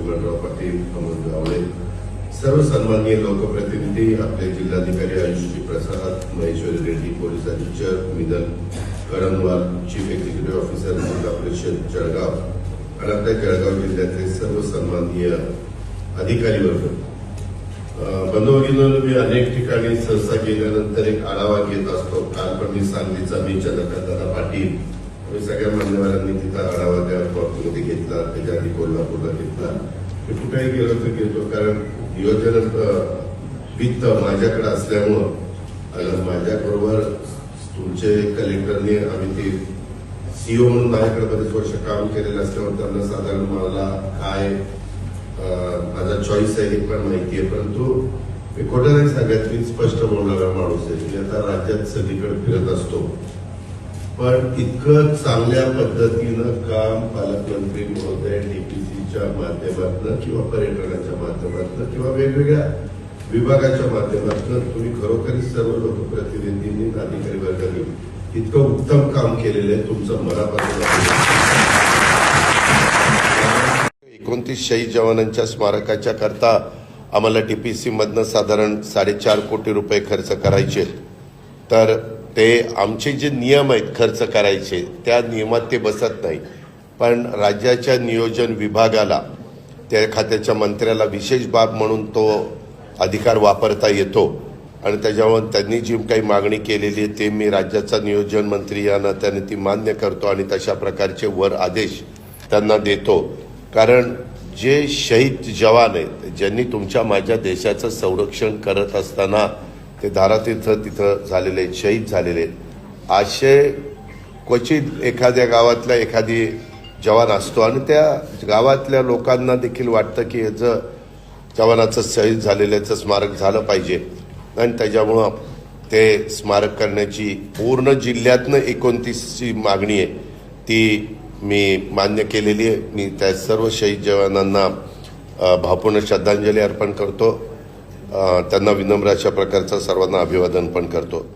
चिमणराव पाटील अमोल गावडे सर्व सन्माननीय लोकप्रतिनिधी आपले जिल्हाधिकारी आयुषजी प्रसाद महेश्वरी रेड्डी पोलीस अधीक्षक Minal Karanwal chief executive officer जिल्हा परिषद जळगाव आणि आपल्या जळगाव जिल्ह्यातले सर्व सन्माननीय अधिकारी वर्ग बंधुभगिनींनो मी अनेक ठिकाणी सहसा गेल्यानंतर एक आढावा घेत असतो. काल पण मी सांगलीचा मी चंद्रकांत पाटील सगळ्या मान्यवरांनी तिथं आढावा त्या बाबतीमध्ये घेतला त्याच्या आधी कोल्हापूरला घेतला मी कुठेही गेलो तर घेतो कारण नियोजन वित्त माझ्याकडे असल्यामुळं आणि माझ्याबरोबर तुमचे कलेक्टरने आम्ही ते सीओ म्हणून माझ्याकडे बरेच वर्ष काम केलेलं असल्यामुळे त्यांना साधारण मला काय माझा चॉईस आहे हे पण माहिती आहे परंतु मी खोटं नाही सांगत मी स्पष्ट बोलणारा माणूस आहे मी आता राज्यात सगळीकडे फिरत असतो पण इतकं चांगल्या पद्धतीनं काम पालकमंत्री महोदय डीपीसीच्या माध्यमातून किंवा पर्यटनाच्या माध्यमातून किंवा वेगवेगळ्या विभागाच्या माध्यमातून तुम्ही खरोखरीच सर्व लोकप्रतिनिधींनी अधिकारी वर्गाने इतकं उत्तम काम केलेलं आहे. तुमचं मनापासून एकोणतीस शहीद जवानांच्या स्मारकाच्या करता आम्हाला टीपीसी मधनं साधारण साडेचार कोटी रुपये खर्च करायचे तर ते आमचे जे नियम आहेत खर्च करायचे त्या नियमात ते बसत नाही. पण राज्याच्या नियोजन विभागाला त्या खात्याच्या मंत्र्याला विशेष बाब म्हणून तो अधिकार वापरता येतो. आणि त्याच्यामुळे त्यांनी जी काही मागणी केलेली आहे ते मी राज्याचा नियोजन मंत्री यांना त्याने ती मान्य करतो आणि तशा प्रकारचे वर आदेश त्यांना देतो. कारण जे शहीद जवान आहेत ज्यांनी तुमच्या माझ्या देशाचं संरक्षण करत असताना ते धारातीर्थ तिथं झालेले आहेत शहीद झालेले. आहेत असे क्वचित एखाद्या गावातला एखादी जवान असतो आणि त्या गावातल्या लोकांना देखील वाटतं की याचं जवानाचं शहीद झालेल्याचं स्मारक झालं पाहिजे. आणि त्याच्यामुळं ते स्मारक करण्याची पूर्ण जिल्ह्यातनं एकोणतीसची मागणी आहे. ती मी मान्य केलेली आहे. मी त्या सर्व शहीद जवानांना भावपूर्ण श्रद्धांजली अर्पण करतो. त्यांना विनम्र अशा प्रकारचं सर्वांना अभिवादन पण करतो.